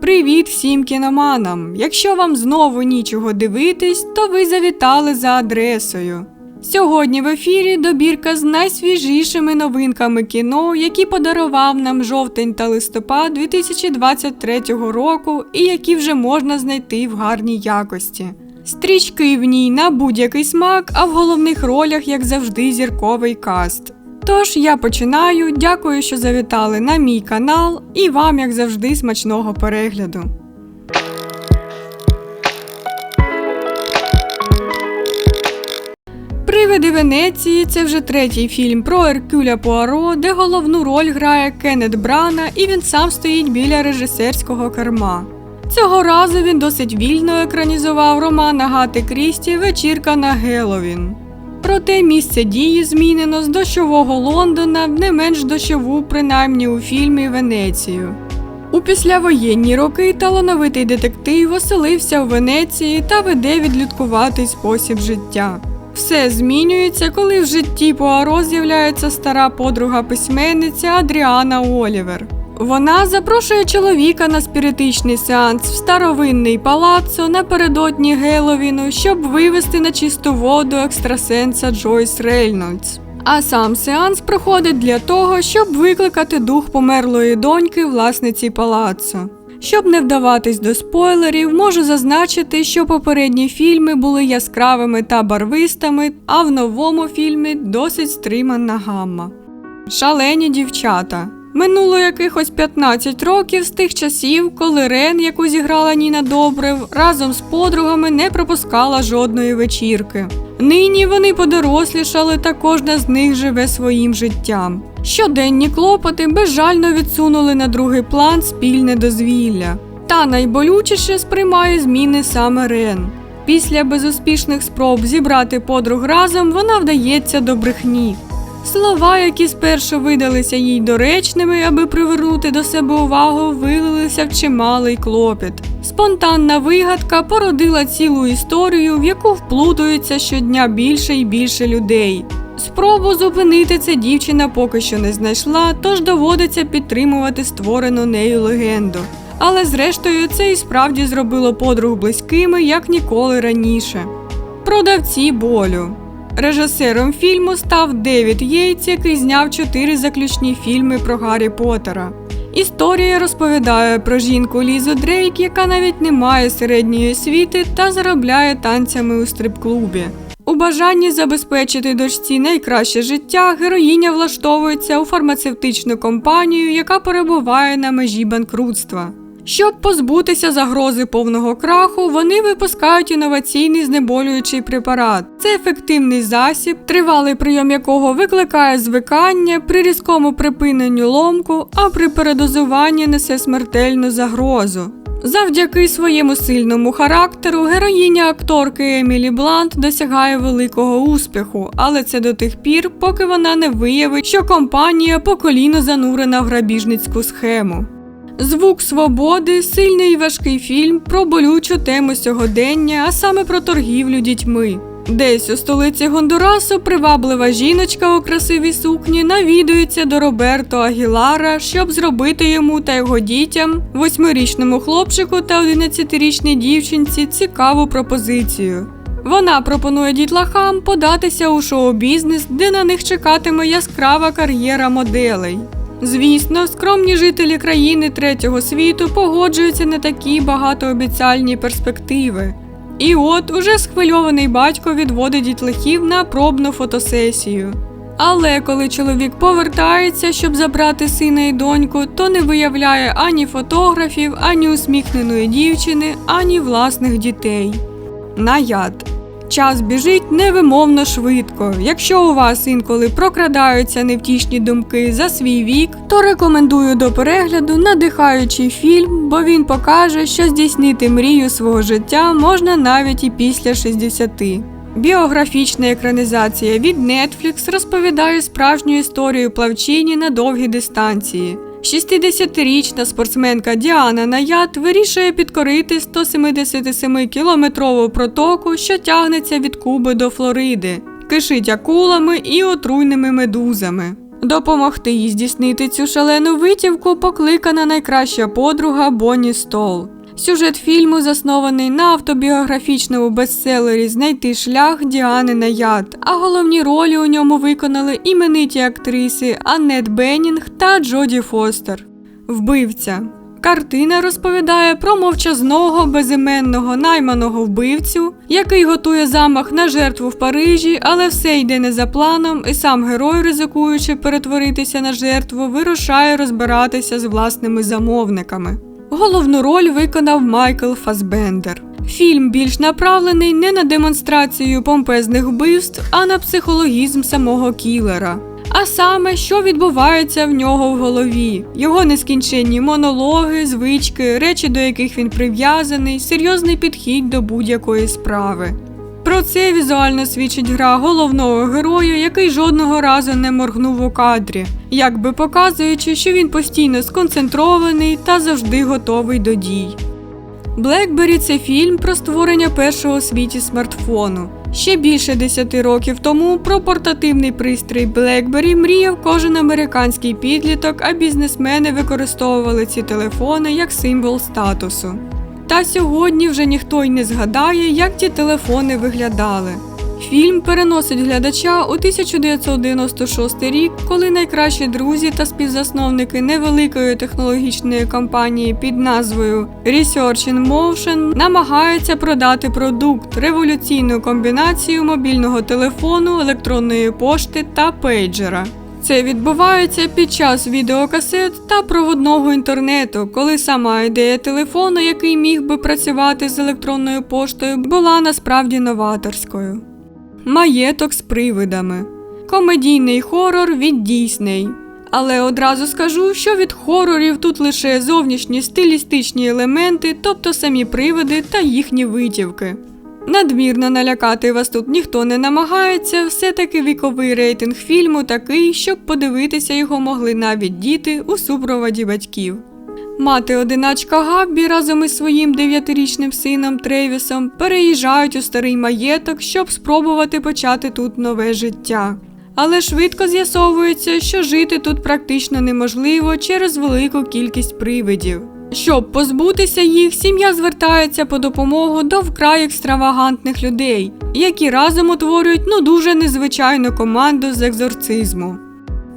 Привіт всім кіноманам! Якщо вам знову нічого дивитись, то ви завітали за адресою. Сьогодні в ефірі добірка з найсвіжішими новинками кіно, які подарував нам жовтень та листопад 2023 року і які вже можна знайти в гарній якості. Стрічки в ній на будь-який смак, а в головних ролях, як завжди, зірковий каст. Тож я починаю. Дякую, що завітали на мій канал, і вам, як завжди, смачного перегляду. Привиди Венеції це вже третій фільм про Еркюля Пуаро, де головну роль грає Кеннет Брана, і він сам стоїть біля режисерського керма. Цього разу він досить вільно екранізував роман Агати Крісті Вечірка на Геловін. Проте місце дії змінено з дощового Лондона в не менш дощову, принаймні у фільмі Венецію. У післявоєнні роки талановитий детектив оселився в Венеції та веде відлюдкуватий спосіб життя. Все змінюється, коли в житті Пуаро з'являється стара подруга письменниця Адріана Олівер. Вона запрошує чоловіка на спіритичний сеанс в старовинний палаццо напередодні Геловіну, щоб вивести на чисту воду екстрасенса Джойс Рейнольдс. А сам сеанс проходить для того, щоб викликати дух померлої доньки власниці палаццо. Щоб не вдаватись до спойлерів, можу зазначити, що попередні фільми були яскравими та барвистими, а в новому фільмі досить стримана гамма. Шалені дівчата. Минуло якихось 15 років з тих часів, коли Рен, яку зіграла Ніна Добрев, разом з подругами не пропускала жодної вечірки. Нині вони подорослішали, та кожна з них живе своїм життям. Щоденні клопоти безжально відсунули на другий план спільне дозвілля. Та найболючіше сприймає зміни саме Рен. Після безуспішних спроб зібрати подруг разом вона вдається до брехні. Слова, які спершу видалися їй доречними, аби привернути до себе увагу, вилилися в чималий клопіт. Спонтанна вигадка породила цілу історію, в яку вплутується щодня більше і більше людей. Спробу зупинити це дівчина поки що не знайшла, тож доводиться підтримувати створену нею легенду. Але зрештою це і справді зробило подруг близькими як ніколи раніше. Продавці болю. Режисером фільму став Девід Єйтс, який зняв чотири заключні фільми про Гаррі Поттера. Історія розповідає про жінку Лізу Дрейк, яка навіть не має середньої освіти та заробляє танцями у стрип-клубі. У бажанні забезпечити дочці найкраще життя героїня влаштовується у фармацевтичну компанію, яка перебуває на межі банкрутства. Щоб позбутися загрози повного краху, вони випускають інноваційний знеболюючий препарат. Це ефективний засіб, тривалий прийом якого викликає звикання, при різкому припиненню ломку, а при передозуванні несе смертельну загрозу. Завдяки своєму сильному характеру героїня акторки Емілі Блант досягає великого успіху, але це до тих пір, поки вона не виявить, що компанія по коліно занурена в грабіжницьку схему. Звук свободи сильний і важкий фільм про болючу тему сьогодення, а саме про торгівлю дітьми. Десь у столиці Гондурасу приваблива жіночка у красивій сукні навідується до Роберто Агілара, щоб зробити йому та його дітям, восьмирічному хлопчику та 11-річній дівчинці цікаву пропозицію. Вона пропонує дітлахам податися у шоу-бізнес, де на них чекатиме яскрава кар'єра моделей. Звісно, скромні жителі країни третього світу погоджуються на такі багатообіцяльні перспективи. І от уже схвильований батько відводить дітлахів на пробну фотосесію. Але коли чоловік повертається, щоб забрати сина і доньку, то не виявляє ані фотографів, ані усміхненої дівчини, ані власних дітей. Наяд. Час біжить невимовно швидко. Якщо у вас інколи прокрадаються невтішні думки за свій вік, то рекомендую до перегляду надихаючий фільм, бо він покаже, що здійснити мрію свого життя можна навіть і після 60. Біографічна екранізація від Netflix розповідає справжню історію плавчині на довгі дистанції. 60-річна спортсменка Діана Наят вирішує підкорити 177-кілометрову протоку, що тягнеться від Куби до Флориди, кишить акулами і отруйними медузами. Допомогти їй здійснити цю шалену витівку покликана найкраща подруга Бонні Стол. Сюжет фільму заснований на автобіографічному бестселері Знайти шлях Діани Наят, а головні ролі у ньому виконали імениті актриси Аннет Беннінг та Джоді Фостер. Вбивця. Картина розповідає про мовчазного безіменного найманого вбивцю, який готує замах на жертву в Парижі, але все йде не за планом, і сам герой, ризикуючи перетворитися на жертву, вирушає розбиратися з власними замовниками. Головну роль виконав Майкл Фасбендер. Фільм більш направлений не на демонстрацію помпезних вбивств, а на психологізм самого кілера. А саме, що відбувається в нього в голові, його нескінченні монологи, звички, речі, до яких він прив'язаний, серйозний підхід до будь-якої справи. Про це візуально свідчить гра головного героя, який жодного разу не моргнув у кадрі, якби показуючи, що він постійно сконцентрований та завжди готовий до дій. Блекбері це фільм про створення першого у світі смартфону. Ще більше 10 років тому про портативний пристрій BlackBerry мріяв кожен американський підліток, а бізнесмени використовували ці телефони як символ статусу. Та сьогодні вже ніхто й не згадає, як ті телефони виглядали. Фільм переносить глядача у 1996 рік, коли найкращі друзі та співзасновники невеликої технологічної компанії під назвою Research in Motion намагаються продати продукт революційну комбінацію мобільного телефону, електронної пошти та пейджера. Це відбувається під час відеокасет та проводного інтернету, коли сама ідея телефону, який міг би працювати з електронною поштою, була насправді новаторською. Маєток з привидами. Комедійний хорор від Дійсней. Але одразу скажу, що від хорорів тут лише зовнішні стилістичні елементи, тобто самі привиди та їхні витівки. Надмірно налякати вас тут ніхто не намагається, все-таки віковий рейтинг фільму такий, щоб подивитися його могли навіть діти у супроводі батьків. Мати одиначка Габбі разом із своїм дев'ятирічним сином Тревісом переїжджають у старий маєток, щоб спробувати почати тут нове життя. Але швидко з'ясовується, що жити тут практично неможливо через велику кількість привидів. Щоб позбутися їх, сім'я звертається по допомогу до вкрай екстравагантних людей, які разом утворюють ну дуже незвичайну команду з екзорцизму.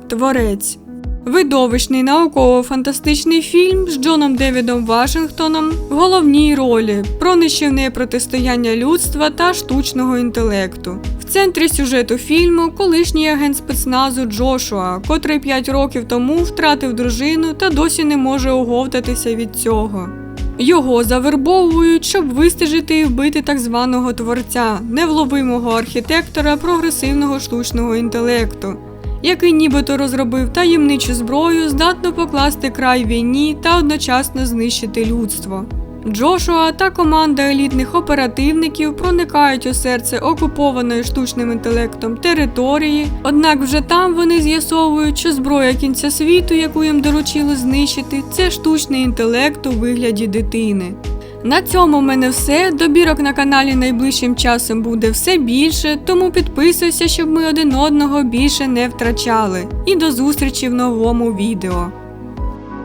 Творець Видовищний науково-фантастичний фільм з Джоном Девідом Вашингтоном в головній ролі про нищівне протистояння людства та штучного інтелекту. Центрі сюжету фільму колишній агент спецназу Джошуа, котрий 5 років тому втратив дружину та досі не може оговтатися від цього. Його завербовують, щоб вистежити і вбити так званого творця, невловимого архітектора прогресивного штучного інтелекту який нібито розробив таємничу зброю, здатну покласти край війні та одночасно знищити людство. Джошуа та команда елітних оперативників проникають у серце окупованої штучним інтелектом території, однак вже там вони з'ясовують, що зброя кінця світу, яку їм доручили знищити, це штучний інтелект у вигляді дитини. На цьому в мене все. Добірок на каналі найближчим часом буде все більше, тому підписуйся, щоб ми один одного більше не втрачали. І до зустрічі в новому відео.